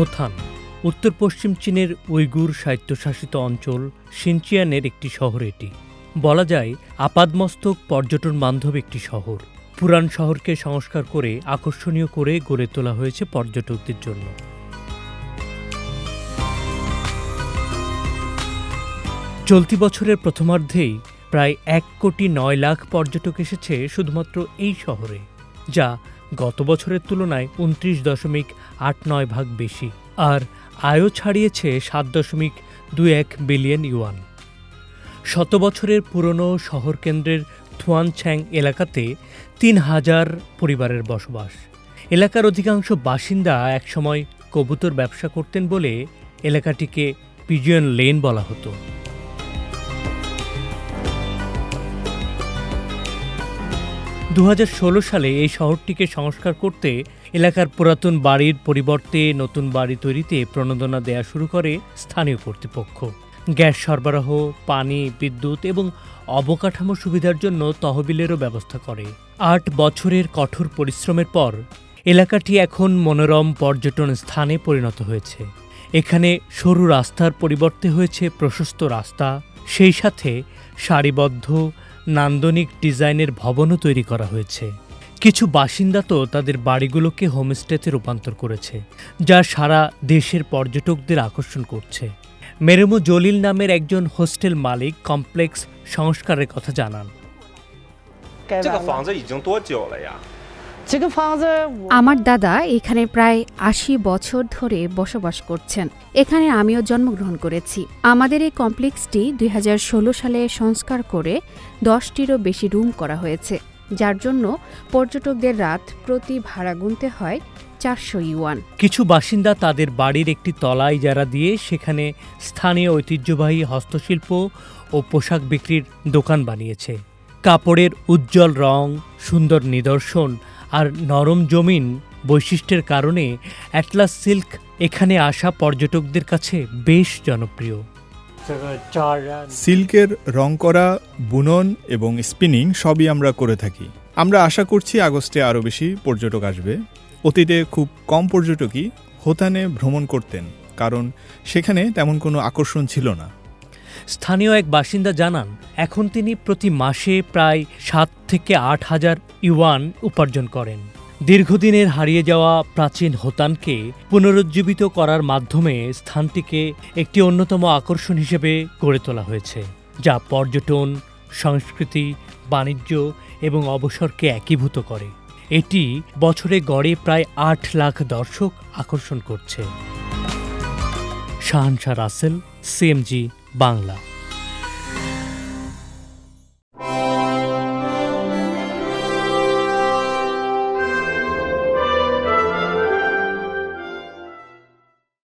হোথান উত্তর পশ্চিম চীনের উইগুর স্বায়ত্তশাসিত অঞ্চল সিনচিয়ানের একটি শহর এটি। বলা যায়, আপাদমস্তক পর্যটন বান্ধব একটি শহর। পুরান শহরকে সংস্কার করে, আকর্ষণীয় করে গড়ে তোলা হয়েছে পর্যটকদের জন্য। চলতি বছরের প্রথমার্ধেই প্রায় এক কোটি নয় লাখ পর্যটক এসেছে শুধুমাত্র এই শহরে, যা গত বছরের তুলনায় উনত্রিশ দশমিক আট নয় ভাগ বেশি, আর আয়ও ছাড়িয়েছে সাত দশমিক দুই এক বিলিয়ন ইউয়ান। শত বছরের পুরনো শহর কেন্দ্রের থুয়ানছ্যাং এলাকাতে তিন হাজার পরিবারের বসবাস। এলাকার অধিকাংশ বাসিন্দা একসময় কবুতর ব্যবসা করতেন বলে এলাকাটিকে পিজিয়ন লেন বলা হতো। দু হাজার ষোলো সালে এই শহরটিকে সংস্কার করতে এলাকার পুরাতন বাড়ির পরিবর্তে নতুন বাড়ি তৈরিতে প্রণোদনা দেয়া শুরু করে স্থানীয় কর্তৃপক্ষ। গ্যাস সরবরাহ, পানি, বিদ্যুৎ এবং অবকাঠামো সুবিধার জন্য তহবিলেরও ব্যবস্থা করে। আট বছরের কঠোর পরিশ্রমের পর এলাকাটি এখন মনোরম পর্যটন স্থানে পরিণত হয়েছে। এখানে সরু রাস্তার পরিবর্তে হয়েছে প্রশস্ত রাস্তা, সেই সাথে সারিবদ্ধ নান্দনিক ডিজাইনের ভবনও তৈরি করা হয়েছে। কিছু বাসিন্দা তো তাদের বাড়িগুলোকে হোমস্টেতে রূপান্তর করেছে যা সারা দেশের পর্যটকদের আকর্ষণ করছে। মেরেমো জলিল নামের একজন হোস্টেল মালিক কমপ্লেক্স সংস্কারের কথা জানান। আমার দাদা এখানে প্রায় আশি বছর ধরে বসবাস করছেন। এখানে আমিও জন্মগ্রহণ করেছি। আমাদের এই কমপ্লেক্সটি দু হাজার ষোলো সালে সংস্কার করে দশটিরও বেশি রুম করা হয়েছে যার জন্য পর্যটকদের রাত প্রতি ভাড়া গুনতে হয় চারশো ইউয়ান। কিছু বাসিন্দা তাদের বাড়ির একটি তলা ইজারা দিয়ে সেখানে স্থানীয় ঐতিহ্যবাহী হস্তশিল্প ও পোশাক বিক্রির দোকান বানিয়েছে। কাপড়ের উজ্জ্বল রং সুন্দর নিদর্শন আর নরম জমিন বৈশিষ্ট্যের কারণে অ্যাটলাস সিল্ক এখানে আসা পর্যটকদের কাছে বেশ জনপ্রিয়। সিল্কের রং করা, বুনন এবং স্পিনিং সবই আমরা করে থাকি। আমরা আশা করছি আগস্টে আরও বেশি পর্যটক আসবে। অতীতে খুব কম পর্যটকই হোতানে ভ্রমণ করতেন, কারণ সেখানে তেমন কোনো আকর্ষণ ছিল না। স্থানীয় এক বাসিন্দা জানান, এখন তিনি প্রতি মাসে প্রায় সাত থেকে আট হাজার ইউয়ান উপার্জন করেন। দীর্ঘদিনের হারিয়ে যাওয়া প্রাচীন হোতানকে পুনরুজ্জীবিত করার মাধ্যমে স্থানটিকে একটি অন্যতম আকর্ষণ হিসেবে গড়ে তোলা হয়েছে, যা পর্যটন, সংস্কৃতি, বাণিজ্য এবং অবসরকে একীভূত করে। এটি বছরে গড়ে প্রায় আট লাখ দর্শক আকর্ষণ করছে। শাহানশাহ রাসেল, সিএমজি বাংলা